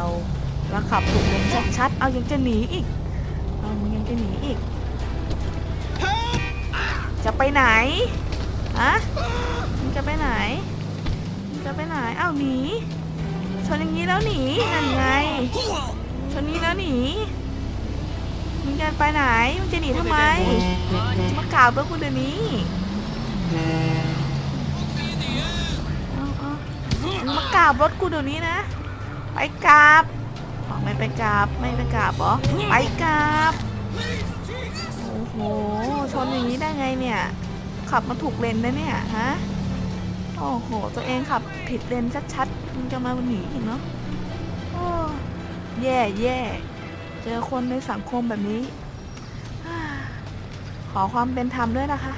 ราแล้วขับถูกลมชัดๆ เอายังจะหนีอีก เอามึงยังจะหนีอีก จะไปไหนฮะมึงจะไปไหนมึงจะไปไหน เอ้าหนีชนอย่างนี้แล้วหนีนั่นไงชนนี้แล้วหนีมึงจะไปไหนมึงจะหนีทำไมมากราบรถกูเดี๋ยวนี้มากราบรถกูเดี๋ยวนี้นะ กราบอ๋อไม่ไปกราบไม่ไปกราบเหรอไปกราบโอ้โหชนอย่างนี้ได้ไงเนี่ย ขับมาถูกเลนนะเนี่ยฮะโอ้โห ตัวเองขับผิดเลนชัดๆมึงจะมาหนีอีกเนาะโอ้แย่แย่เจอคนในสังคมแบบนี้ ขอความเป็นธรรมด้วยนะคะ